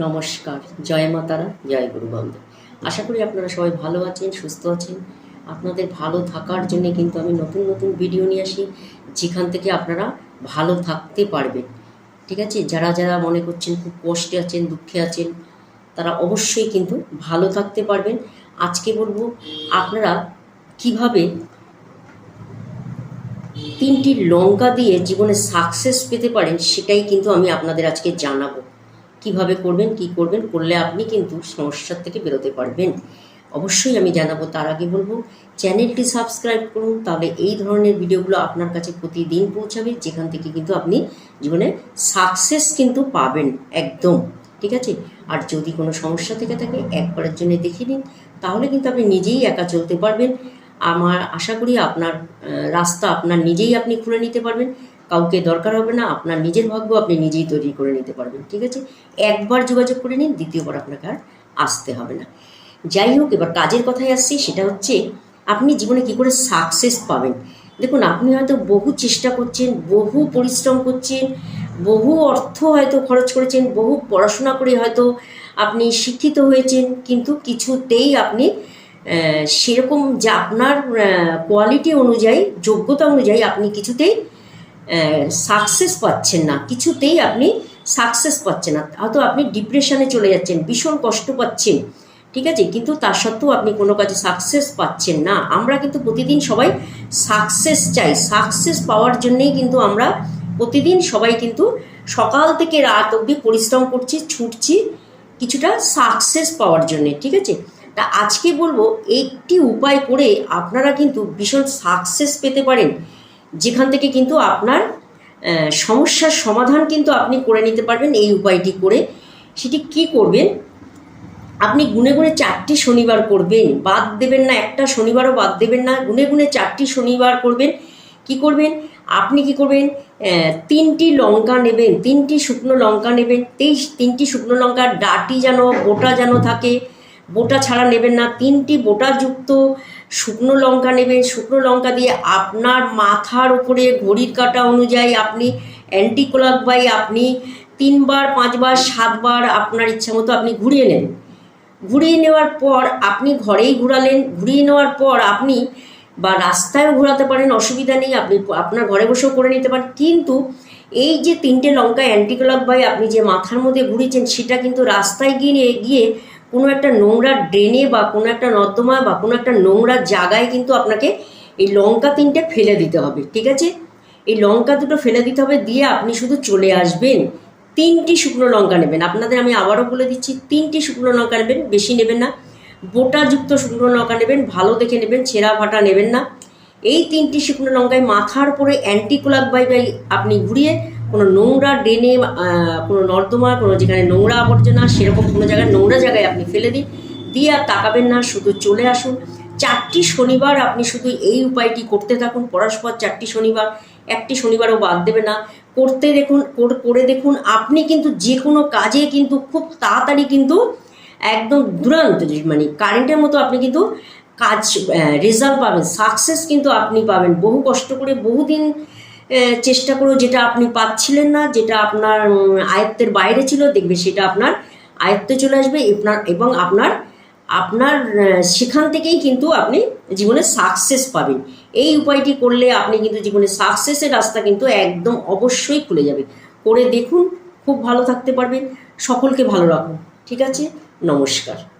নমস্কার, জয় মাতারা জয় গুরু আশা করি আপনারা সবাই ভালো আছেন, সুস্থ আছেন। আপনাদের ভালো থাকার জন্য কিন্তু আমি নতুন নতুন ভিডিও নিয়ে আসি, যেখান থেকে আপনারা ভালো থাকতে পারবেন। ঠিক আছে? যারা যারা মনে করছেন খুব কষ্টে আছেন, দুঃখে আছেন, তারা অবশ্যই কিন্তু ভালো থাকতে পারবেন। আজকে বলব, আপনারা কীভাবে তিনটি লঙ্কা দিয়ে জীবনে সাকসেস পেতে পারেন, সেটাই কিন্তু আমি আপনাদের আজকে জানাব। কীভাবে করবেন, কি করবেন, করলে আপনি কিন্তু সমস্যার থেকে বেরোতে পারবেন। অবশ্যই আমি জানাব, তার আগে বলব, চ্যানেলটি সাবস্ক্রাইব করুন, তাহলে এই ধরনের ভিডিওগুলো আপনার কাছে প্রতিদিন পৌঁছাবে, যেখান থেকে কিন্তু আপনি জীবনে সাকসেস কিন্তু পাবেন, একদম। ঠিক আছে? আর যদি কোনো সমস্যা থেকে থাকে, একবারের জন্য দেখে নিন, তাহলে কিন্তু আপনি নিজেই একা চলতে পারবেন। আমার আশা করি আপনার রাস্তা আপনার নিজেই আপনি খুলে নিতে পারবেন। কাউকে দরকার হবে না, আপনার নিজের ভাগ্য আপনি নিজেই তৈরি করে নিতে পারবেন, ঠিক আছে? একবার যোগাযোগ করে নিন, দ্বিতীয়বার আপনাকে আর আসতে হবে না। যাই হোক, এবার কাজের কথায় আসছি, সেটা হচ্ছে আপনি জীবনে কি করে সাকসেস পাবেন? দেখুন, আপনি হয়তো বহু চেষ্টা করছেন, বহু পরিশ্রম করছেন, বহু অর্থ হয়তো খরচ করেছেন, বহু পড়াশোনা করে হয়তো আপনি শিক্ষিত হয়েছেন, কিন্তু কিছুতেই আপনি সেরকম যে আপনার কোয়ালিটি অনুযায়ী, যোগ্যতা অনুযায়ী আপনি কিছুতেই সাকসেস পাচ্ছেন না। কিছুতেই আপনি সাকসেস পাচ্ছেন না। হয়তো আপনি ডিপ্রেশনে চলে যাচ্ছেন, ভীষণ কষ্ট পাচ্ছেন, ঠিক আছে? কিন্তু তার সত্ত্বেও আপনি কোনো কাজে সাকসেস পাচ্ছেন না। আমরা কিন্তু প্রতিদিন সবাই সাকসেস চাই। সাকসেস পাওয়ার জন্যেই কিন্তু আমরা প্রতিদিন সবাই কিন্তু সকাল থেকে রাত অবধি পরিশ্রম করছি, ছুটছি কিছুটা সাকসেস পাওয়ার জন্যে, ঠিক আছে? তা আজকে বলব, একটি উপায় করে আপনারা কিন্তু ভীষণ সাকসেস পেতে পারেন। যেখান থেকে কিন্তু আপনার সমস্যার সমাধান কিন্তু আপনি করে নিতে পারবেন এই উপায়টি করে। সেটি কি করবেন? আপনি গুনে গুনে চারটি শনিবার করবেন, বাদ দেবেন না, একটা শনিবারও বাদ দেবেন না, গুনে গুনে চারটি শনিবার করবেন। কি করবেন? আপনি কি করবেন? তিনটি লঙ্কা নেবেন, তিনটি শুকনো লঙ্কা নেবেন, তেইশ, তিনটি শুকনো লঙ্কার ডাটি যেন, গোটা যেন থাকে বোটা ছাড়া নেবেন না, তিনটি বোটাযুক্ত শুকনো লঙ্কা নেবেন। শুকনো লঙ্কা দিয়ে আপনার মাথার উপরে ঘড়ির কাঁটা অনুযায়ী আপনি অ্যান্টি কোলাক বাই আপনি তিনবার, পাঁচবার, সাতবার আপনার ইচ্ছা মতো আপনি ঘুরিয়ে নেন ঘুরিয়ে নেওয়ার পর আপনি ঘরেই ঘুরালেন, ঘুরিয়ে নেওয়ার পর আপনি বা রাস্তায়ও ঘোরাতে পারেন, অসুবিধা নেই, আপনি আপনার ঘরে বসেও করে নিতে পারেন। কিন্তু এই যে তিনটে লঙ্কা অ্যান্টিক্লক বাই আপনি যে মাথার মধ্যে ঘুরিয়েছেন, সেটা কিন্তু রাস্তায় গিয়ে গিয়ে কোনো একটা নোংরা ড্রেনে বা কোনো একটা নর্দমায় বা কোনো একটা নোংরা জায়গায় কিন্তু আপনাকে এই লঙ্কা তিনটে ফেলে দিতে হবে, ঠিক আছে? এই লঙ্কা দুটো ফেলে দিতে হবে, দিয়ে আপনি শুধু চলে আসবেন। তিনটি শুকনো লঙ্কা নেবেন। আপনাদের আমি আবারও বলে দিচ্ছি, তিনটি শুকনো লঙ্কা নেবেন, বেশি নেবেন না। বোটাযুক্ত শুকনো লঙ্কা নেবেন, ভালো দেখে নেবেন, ছেঁড়া ফাটা নেবেন না। এই তিনটি শুকনো লঙ্কায় মাথার উপরে অ্যান্টিকোলাক বাই বাই আপনি ঘুরিয়ে কোনো নোংরা ড্রেনে কোনো নর্দমা কোনো যেখানে নোংরা আবর্জনা, সেরকম কোনো জায়গায়, নোংরা জায়গায় আপনি ফেলে দিন। দিয়ে আর তাকাবেন না, শুধু চলে আসুন। চারটি শনিবার আপনি শুধু এই উপায়টি করতে থাকুন পরস্পর চারটি শনিবার। একটি শনিবারও বাদ দেবে না। করতে দেখুন, কর- দেখুন, আপনি কিন্তু যে কোনো কাজে কিন্তু খুব তাড়াতাড়ি কিন্তু একদম দুরান্ত মানে কারেন্টের মতো আপনি কিন্তু কাজ রেজাল্ট পাবেন। সাকসেস কিন্তু আপনি পাবেন। বহু কষ্ট করে বহুদিন চেষ্টা করেও যেটা আপনি পাচ্ছিলেন না, যেটা আপনার আয়ত্তের বাইরে ছিল, দেখবে সেটা আপনার আয়ত্তে চলে আসবে এবং আপনার আপনার সেখান থেকেই কিন্তু আপনি জীবনে সাকসেস পাবেন। এই উপায়টি করলে আপনি কিন্তু জীবনে সাকসেসের রাস্তা কিন্তু একদম অবশ্যই খুলে যাবে। করে দেখুন, খুব ভালো থাকতে পারবেন। সকলকে ভালো রাখুন। ঠিক আছে? নমস্কার।